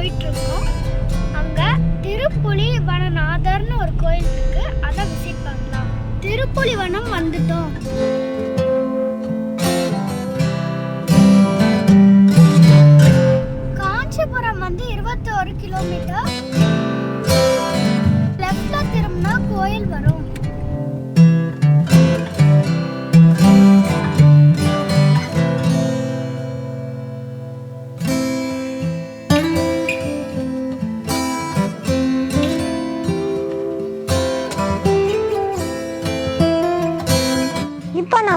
போயிட்டுருக்கோம். அங்கே திருப்புலி வனநாதர்னு ஒரு கோயில் இருக்குது அதை விசிட் பண்ணலாம். திருப்புலி வனம் வந்துட்டோம்.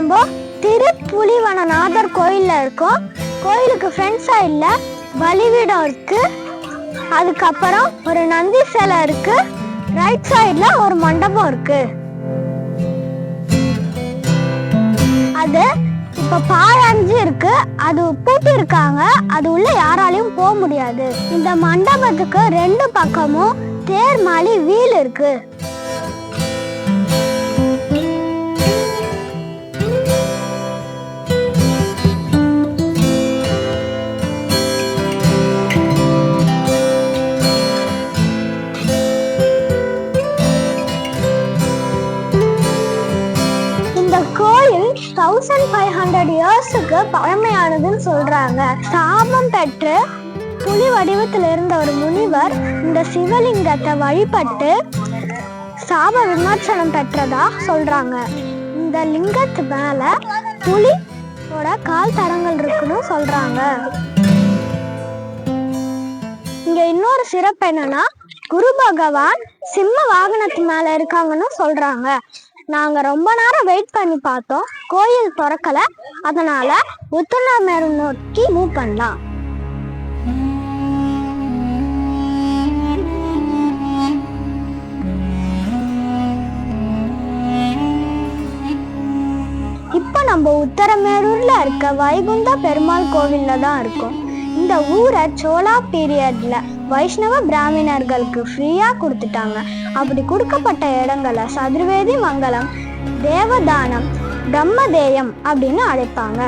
நம்ம திருப்புலிவனநாதர் கோயிலில் இருக்கோம் கோயிலுக்கு ஃப்ரெண்ட் சைடில் பலிபீடம் இருக்குது அதுக்கப்புறம் ஒரு நந்தி சிலை இருக்குது ரைட் சைடில் ஒரு மண்டபம் இருக்குது அது இப்போ பாழஞ்சு இருக்கு. அது பூட்டி இருக்காங்க அது உள்ள யாராலையும் போக முடியாது. இந்த மண்டபத்துக்கு ரெண்டு பக்கமும் தேர் மாலி வீல் இருக்குது கோயில் தௌசண்ட் ஃபைவ் ஹண்ட்ரட் இயர்ஸுக்கு பழமையானதுன்னு சொல்றாங்க. சாபம் பெற்று புலி வடிவத்தில் இருந்த ஒரு முனிவர் இந்த சிவலிங்கத்தை வழிபட்டு சாப விமர்சனம் பெற்றதா சொல்றாங்க. இந்த லிங்கத்து மேல புலியோட கால் தடங்கள் இருக்குன்னு சொல்றாங்க. இங்க இன்னொரு சிறப்பு என்னன்னா குரு பகவான் சிம்ம வாகனத்து மேல இருக்காங்கன்னு சொல்றாங்க. நாங்கள் ரொம்ப நேரம் வெயிட் பண்ணி பார்த்தோம். கோயில் திறக்கலை. அதனால் உத்தரமேரு நோக்கி மூவ் பண்ணலாம். இப்போ நம்ம உத்தரமேரூர்ல இருக்க வைகுண்ட பெருமாள் கோவில்ல தான் இருக்கோம். இந்த ஊரை சோழா பீரியட்ல வைஷ்ணவ பிராமணர்களுக்கு ஃப்ரீயாக கொடுத்துட்டாங்க. அப்படி கொடுக்கப்பட்ட இடங்களை சதுர்வேதி மங்கலம் தேவதானம் பிரம்மதேயம் அப்படின்னு அழைப்பாங்க.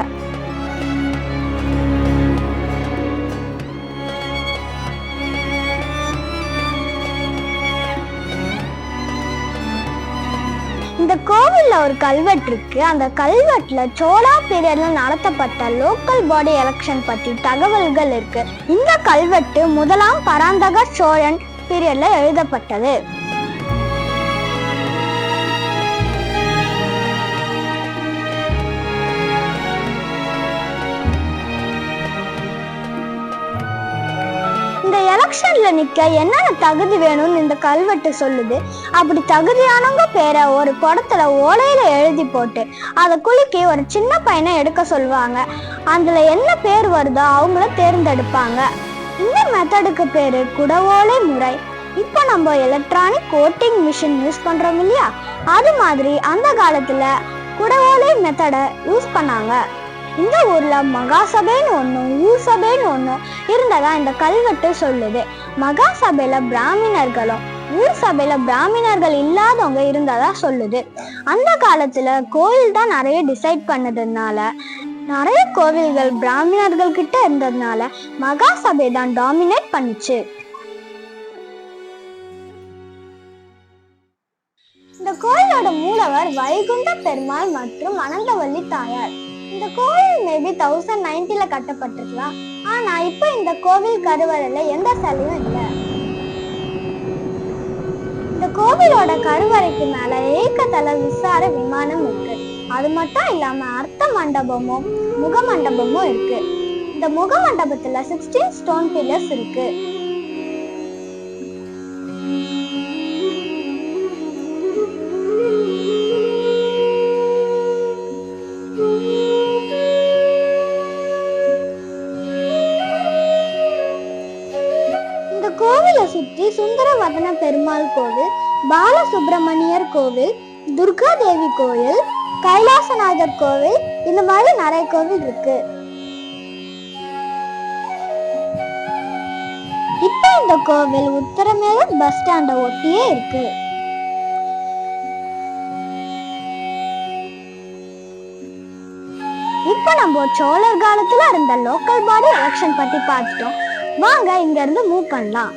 கோவில்ல ஒரு கல்வெட்டு இருக்கு. அந்த கல்வெட்டுல சோழா பீரியட்ல நடத்தப்பட்ட லோக்கல் பாடி எலெக்ஷன் பத்தி தகவல்கள் இருக்கு. இந்த கல்வெட்டு முதலாம் பராந்தக சோழன் பீரியட்ல எழுதப்பட்டது. எலெக்ஷன்ல நிக்க என்னென்ன தகுதி வேணும்னு இந்த கல்வெட்டு சொல்லுது. அப்படி தகுதியானவங்க பேரை ஒரு குடத்துல ஓலையில எழுதி போட்டு அதை குலுக்கி ஒரு சின்ன பையனை எடுக்க சொல்லுவாங்க. அதுல என்ன பேர் வருதோ அவங்கள தேர்ந்தெடுப்பாங்க. இந்த மெத்தடுக்கு பேரு குடவோலை முறை. இப்போ நம்ம எலக்ட்ரானிக் கோட்டிங் மிஷின் யூஸ் பண்றோம் இல்லையா? அது மாதிரி அந்த காலத்துல குடவோலை மெத்தடை யூஸ் பண்ணாங்க. இந்த ஊர்ல மகாசபைன்னு ஒன்றும் ஊர் சபைன்னு ஒன்றும் இருந்ததா இந்த கல்வெட்டு சொல்லுது. மகாசபையில பிராமணர்களும் ஊர் சபையில பிராமணர்கள் இல்லாதவங்க இருந்ததா சொல்லுது. அந்த காலத்துல கோயில் தான் நிறைய டிசைட் பண்ணதுனால நிறைய கோவில்கள் பிராமணர்கள் கிட்ட இருந்ததுனால மகாசபை தான் டாமினேட் பண்ணுச்சு. இந்த கோயிலோட மூலவர் வைகுண்ட பெருமாள் மற்றும் அனந்தவல்லி தாயார். இந்த கோவில் மேபி தௌசண்ட் நைன்டில கட்டப்பட்டிருக்கலாம். ஆனா இப்போ இந்த கோவில் கருவறையில எந்த சிலையும் இல்ல. இந்த கோவிலோட கருவறைக்கு மேல ஏக்கத்தல விசார விமானம் இருக்கு. அது மட்டும் இல்லாம அர்த்த மண்டபமும் முக மண்டபமும் இருக்கு. இந்த முக மண்டபத்துல சிக்ஸ்டீன் ஸ்டோன் பில்லர்ஸ் இருக்கு. சுற்றி சுந்தரவதன பெருமாள் கோவில் பாலசுப்பிரமணியர் கோவில் துர்கா தேவி கோவில் கைலாசநாதர் கோவில் இந்த மாதிரி நிறைய கோவில் இருக்கு. இப்போ இந்த கோவில் உத்தரமேல பஸ் ஸ்டாண்டை ஒட்டியே இருக்கு. இப்போ நம்ம சோழர் காலத்துல இருந்த லோக்கல் பாடி எலெக்ஷன் பத்தி பார்த்துட்டோம். வாங்க இங்க இருந்து மூவ் பண்ணலாம்.